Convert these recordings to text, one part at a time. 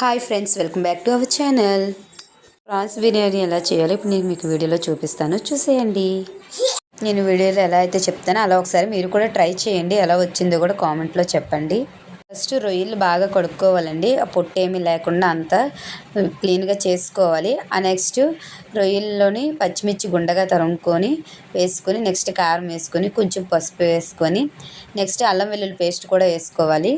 Hi friends welcome back to our channel. Prawns biryani ఎలా చేయాలో ఇప్పుడు నేను మీకు వీడియోలో చూపిస్తాను. చూసేయండి. నేను వీడియోలో ఎలా అయితే చెప్తానో అలా ఒకసారి మీరు కూడా ట్రై చేయండి. ఎలా వచ్చిందో కూడా కామెంట్లో చెప్పండి. ఫస్ట్ రొయ్యలు బాగా కడుక్కోవాలండి. ఆ పొట్టు ఏమీ లేకుండా అంతా క్లీన్గా చేసుకోవాలి. ఆ నెక్స్ట్ రొయ్యల్లోని పచ్చిమిర్చి గుండగా తరుముకొని వేసుకొని నెక్స్ట్ కారం వేసుకొని కొంచెం పసుపు వేసుకొని నెక్స్ట్ అల్లం వెల్లుల్లి పేస్ట్ కూడా వేసుకోవాలి.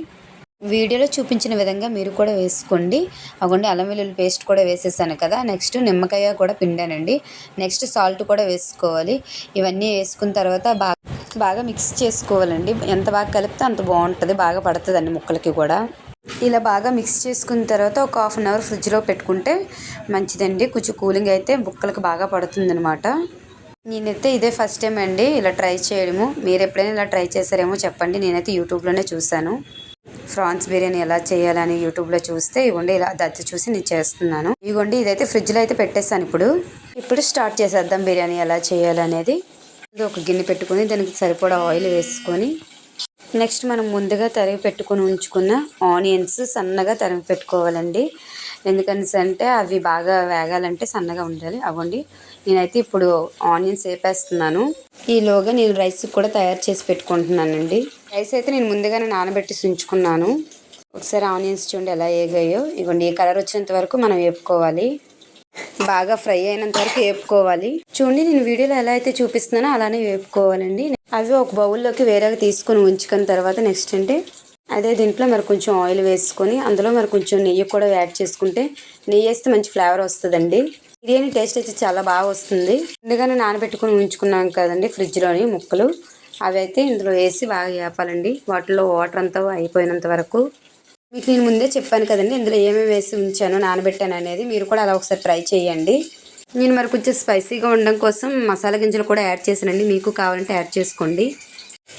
వీడియోలో చూపించిన విధంగా మీరు కూడా వేసుకోండి. అవ్వండి అల్లం వెల్లుల్లి పేస్ట్ కూడా వేసేసాను కదా. నెక్స్ట్ నిమ్మకాయ కూడా పిండానండి. నెక్స్ట్ సాల్ట్ కూడా వేసుకోవాలి. ఇవన్నీ వేసుకున్న తర్వాత బాగా బాగా మిక్స్ చేసుకోవాలండి. ఎంత బాగా కలిపితే అంత బాగుంటుంది. బాగా పడుతుందండి ముక్కలకి కూడా. ఇలా బాగా మిక్స్ చేసుకున్న తర్వాత ఒక హాఫ్ అన్ అవర్ ఫ్రిడ్జ్లో పెట్టుకుంటే మంచిదండి. కొంచెం కూలింగ్ అయితే ముక్కలకి బాగా పడుతుందనమాట నేనైతే ఇదే ఫస్ట్ టైం అండి ఇలా ట్రై చేయడము. మీరు ఎప్పుడైనా ఇలా ట్రై చేశారేమో చెప్పండి. నేనైతే యూట్యూబ్లోనే చూశాను. ఫ్రాన్స్ బిర్యానీ ఎలా చేయాలని యూట్యూబ్లో చూస్తే ఇవ్వండి ఇలా దత్తి చూసి నేను చేస్తున్నాను. ఇవ్వండి ఇదైతే ఫ్రిడ్జ్లో అయితే పెట్టేస్తాను ఇప్పుడు. ఇప్పుడు స్టార్ట్ చేసేద్దాం బిర్యానీ ఎలా చేయాలనేది. ఒక గిన్నె పెట్టుకుని దానికి సరిపడా ఆయిల్ వేసుకొని నెక్స్ట్ మనం ముందుగా తరిగి పెట్టుకొని ఉంచుకున్న ఆనియన్స్ సన్నగా తరిగి పెట్టుకోవాలండి. ఎందుకని అంటే అవి బాగా వేగాలంటే సన్నగా ఉండాలి. అవ్వండి నేనైతే ఇప్పుడు ఆనియన్స్ వేపేస్తున్నాను. ఈలోగా నేను రైస్ కూడా తయారు చేసి పెట్టుకుంటున్నానండి. రైస్ అయితే నేను ముందుగానే నానబెట్టి ఉంచుకున్నాను ఒకసారి ఆనియన్స్ చూడండి ఎలా వేగాయో ఇవ్వండి ఈ కలర్ వచ్చినంత వరకు మనం వేపుకోవాలి. బాగా ఫ్రై అయినంత వరకు వేపుకోవాలి. చూడండి నేను వీడియోలో ఎలా అయితే చూపిస్తున్నానో అలానే వేపుకోవాలండి. అవి ఒక బౌల్లోకి వేరేగా తీసుకొని ఉంచుకున్న తర్వాత నెక్స్ట్ అంటే అదే దీంట్లో మరి కొంచెం ఆయిల్ వేసుకొని అందులో మరి కొంచెం నెయ్యి కూడా యాడ్ చేసుకుంటే నెయ్యి వేస్తే మంచి ఫ్లేవర్ వస్తుందండి. బిర్యానీ టేస్ట్ అయితే చాలా బాగా వస్తుంది. ముందుగానే నానబెట్టుకుని ఉంచుకున్నాం కదండి ఫ్రిడ్జ్లోని ముక్కలు. అవి అయితే ఇందులో వేసి బాగా వేపాలండి వాటిలో వాటర్ అంతా అయిపోయినంత వరకు. మీకు నేను ముందే చెప్పాను కదండి ఇందులో ఏమేమి వేసి ఉంచాను నానబెట్టాను అనేది మీరు కూడా అలా ఒకసారి ట్రై చేయండి. నేను మరి కొంచెం స్పైసీగా ఉండడం కోసం మసాలా గింజలు కూడా యాడ్ చేశానండి. మీకు కావాలంటే యాడ్ చేసుకోండి.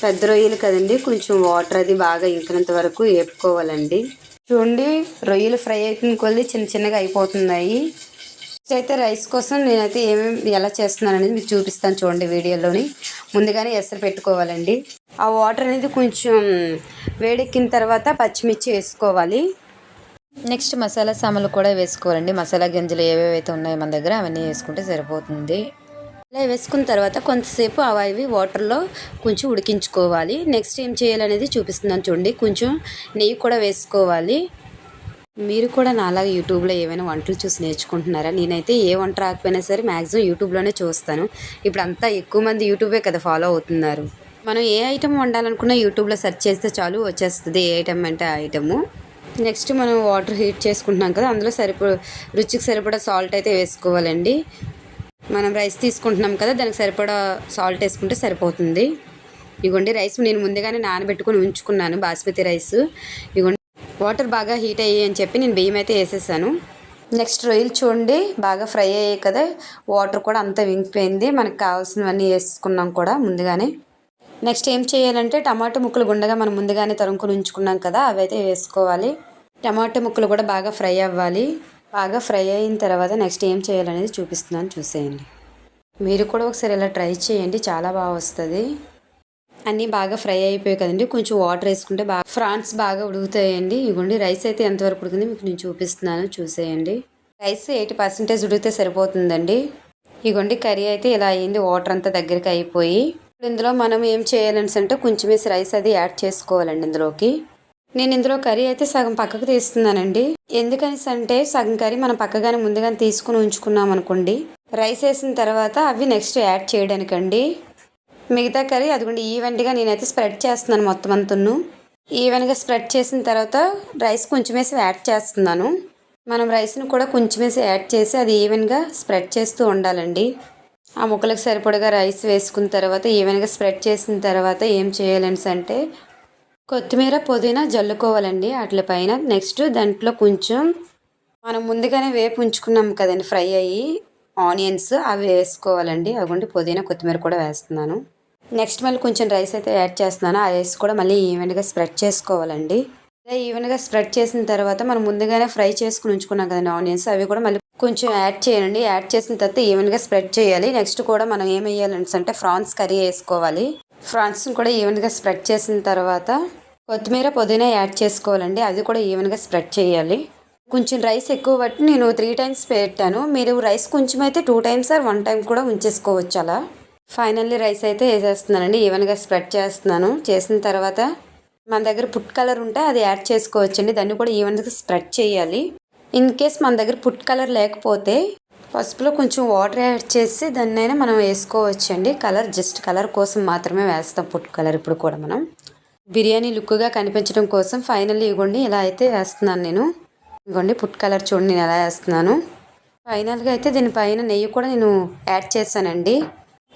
పెద్ద రొయ్యలు కదండి కొంచెం వాటర్ అది బాగా ఇంకినంత వరకు వేపుకోవాలండి. చూడండి రొయ్యలు ఫ్రై అయిపోయిన కొద్ది చిన్న చిన్నగా అయిపోతున్నాయి. అయితే రైస్ కోసం నేనైతే ఏమేమి ఎలా చేస్తున్నాను అనేది మీకు చూపిస్తాను చూడండి వీడియోలోని. ముందుగానే ఎసరు పెట్టుకోవాలండి. ఆ వాటర్ అనేది కొంచెం వేడెక్కిన తర్వాత పచ్చిమిర్చి వేసుకోవాలి. నెక్స్ట్ మసాలా సామాన్లు కూడా వేసుకోవాలండి. మసాలా గింజలు ఏవేవైతే ఉన్నాయో మన దగ్గర అవన్నీ వేసుకుంటే సరిపోతుంది. ఇలా వేసుకున్న తర్వాత కొంతసేపు అవి వాటర్లో కొంచెం ఉడికించుకోవాలి. నెక్స్ట్ ఏం చేయాలనేది చూపిస్తున్నాను చూడండి. కొంచెం నెయ్యి కూడా వేసుకోవాలి. మీరు కూడా నాలాగా యూట్యూబ్లో ఏమైనా వంటలు చూసి నేర్చుకుంటున్నారా? నేనైతే ఏ వంట రాకపోయినా సరే మ్యాక్సిమం యూట్యూబ్లోనే చూస్తాను. ఇప్పుడు అంతా ఎక్కువ మంది యూట్యూబే కదా ఫాలో అవుతున్నారు. మనం ఏ ఐటెం వండాలనుకున్నా యూట్యూబ్లో సెర్చ్ చేస్తే చాలు వచ్చేస్తుంది ఏ ఐటమ్ అంటే ఆ ఐటము. నెక్స్ట్ మనం వాటర్ హీట్ చేసుకుంటున్నాం కదా అందులో సరిపో రుచికి సరిపడా సాల్ట్ అయితే వేసుకోవాలండి. మనం రైస్ తీసుకుంటున్నాం కదా దానికి సరిపడా సాల్ట్ వేసుకుంటే సరిపోతుంది. ఇగోండి రైస్ నేను ముందుగానే నానబెట్టుకుని ఉంచుకున్నాను బాస్మతి రైస్. ఇగోండి వాటర్ బాగా హీట్ అయ్యాయి అని చెప్పి నేను బియ్యం అయితే వేసేసాను. నెక్స్ట్ రొయ్యలు చూడండి బాగా ఫ్రై అయ్యాయి కదా. వాటర్ కూడా అంతా వింగిపోయింది. మనకు కావాల్సినవన్నీ వేసుకున్నాం కూడా ముందుగానే. నెక్స్ట్ ఏం చేయాలంటే టమాటో ముక్కలు గుండగా మనం ముందుగానే తరుముకొని ఉంచుకున్నాం కదా అవి అయితే వేసుకోవాలి. టమాటో ముక్కలు కూడా బాగా ఫ్రై అవ్వాలి. బాగా ఫ్రై అయిన తర్వాత నెక్స్ట్ ఏం చేయాలనేది చూపిస్తున్నాను చూసేయండి. మీరు కూడా ఒకసారి ఇలా ట్రై చేయండి చాలా బాగా వస్తుంది. అన్నీ బాగా ఫ్రై అయిపోయాయి కదండి. కొంచెం వాటర్ వేసుకుంటే బాగా ఫ్రాన్స్ బాగా ఉడుకుతాయండి. ఇవ్వండి రైస్ అయితే ఎంతవరకు ఉడికింది మీకు నేను చూపిస్తున్నాను చూసేయండి. రైస్ ఎయిటీ పర్సెంటేజ్ ఉడికితే సరిపోతుందండి. ఇగోండి కర్రీ అయితే ఇలా అయ్యింది వాటర్ అంతా దగ్గరికి అయిపోయి. ఇందులో మనం ఏం చేయాలని అంటే కొంచెం వేసి రైస్ అది యాడ్ చేసుకోవాలండి ఇందులోకి. నేను ఇందులో కర్రీ అయితే సగం పక్కకు తీస్తున్నానండి. ఎందుకని అంటే సగం కర్రీ మనం పక్కగానే ముందుగానే తీసుకుని ఉంచుకున్నాం అనుకోండి రైస్ వేసిన తర్వాత అవి నెక్స్ట్ యాడ్ చేయడానికండి. మిగతా కర్రీ అదిగోండి ఈవెంట్గా నేనైతే స్ప్రెడ్ చేస్తున్నాను మొత్తం అంతను. ఈవెన్గా స్ప్రెడ్ చేసిన తర్వాత రైస్ కొంచెం వేసి యాడ్ చేస్తున్నాను. మనం రైస్ని కూడా కొంచెం వేసి యాడ్ చేసి అది ఈవెన్గా స్ప్రెడ్ చేస్తూ ఉండాలండి. ఆ ముక్కలకు సరిపడగా రైస్ వేసుకున్న తర్వాత ఈవెన్గా స్ప్రెడ్ చేసిన తర్వాత ఏం చేయాలని అంటే కొత్తిమీర పుదీనా జల్లుకోవాలండి వాటి పైన. నెక్స్ట్ దాంట్లో కొంచెం మనం ముందుగానే వేపు ఉంచుకున్నాం కదండి ఫ్రై అయ్యి. ఆనియన్స్ అవి వేసుకోవాలండి. అవ్వండి పుదీనా కొత్తిమీర కూడా వేస్తున్నాను. నెక్స్ట్ మళ్ళీ కొంచెం రైస్ అయితే యాడ్ చేస్తున్నాను. ఆ రైస్ కూడా మళ్ళీ ఈవెన్గా స్ప్రెడ్ చేసుకోవాలండి. అదే ఈవెన్గా స్ప్రెడ్ చేసిన తర్వాత మనం ముందుగానే ఫ్రై చేసుకుని ఉంచుకున్నాం కదండి ఆనియన్స్. అవి కూడా మళ్ళీ కొంచెం యాడ్ చేయండి. యాడ్ చేసిన తర్వాత ఈవెన్గా స్ప్రెడ్ చేయాలి. నెక్స్ట్ కూడా మనం ఏం వేయాలంటే అంటే ఫ్రాన్స్ కర్రీ వేసుకోవాలి. ఫ్రాన్స్ని కూడా ఈవెన్గా స్ప్రెడ్ చేసిన తర్వాత కొత్తిమీర పుదీనా యాడ్ చేసుకోవాలండి. అది కూడా ఈవెన్గా స్ప్రెడ్ చేయాలి. కొంచెం రైస్ ఎక్కువ బట్టి నేను త్రీ టైమ్స్ పెట్టాను. మీరు రైస్ కొంచెం అయితే two times or one time కూడా ఉంచేసుకోవచ్చు అలా. ఫైనల్లీ రైస్ అయితే వేసేస్తున్నానండి. ఈవెన్గా స్ప్రెడ్ చేస్తున్నాను. చేసిన తర్వాత మన దగ్గర పుట్ కలర్ ఉంటే అది యాడ్ చేసుకోవచ్చండి. దాన్ని కూడా ఈవెన్గా స్ప్రెడ్ చేయాలి. ఇన్ కేస్ మన దగ్గర పుట్ కలర్ లేకపోతే పసుపులో కొంచెం వాటర్ యాడ్ చేసి దాన్నైనా మనం వేసుకోవచ్చండి. కలర్ జస్ట్ కలర్ కోసం మాత్రమే వేస్తాం పుట్ కలర్ ఇప్పుడు కూడా మనం. బిర్యానీ లుక్గా కనిపించడం కోసం ఫైనల్లీ ఇవ్వండి. ఇలా అయితే వేస్తున్నాను నేను. ఇదిగోండి ఫుడ్ కలర్ చూడండి నేను ఎలా వేస్తున్నాను. ఫైనల్గా అయితే దీనిపైన నెయ్యి కూడా నేను యాడ్ చేశానండి.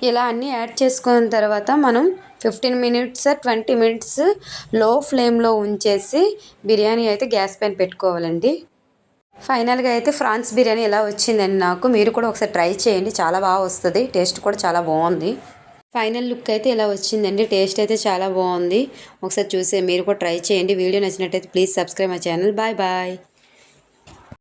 ఇలా అన్నీ యాడ్ చేసుకున్న తర్వాత మనం ఫిఫ్టీన్ మినిట్స్ ట్వంటీ మినిట్స్లో ఫ్లేమ్లో ఉంచేసి బిర్యానీ అయితే గ్యాస్ పైన పెట్టుకోవాలండి. ఫైనల్గా అయితే ఫ్రాన్స్ బిర్యానీ ఎలా వచ్చిందండి నాకు మీరు కూడా ఒకసారి ట్రై చేయండి చాలా బాగా వస్తుంది టేస్ట్ కూడా చాలా బాగుంది. ఫైనల్ లుక్ అయితే ఇలా వచ్చిందండి టేస్ట్ అయితే చాలా బాగుంది. ఒకసారి చూసే మీరు కూడా ట్రై చేయండి వీడియో నచ్చినట్టయితే please subscribe my channel bye bye.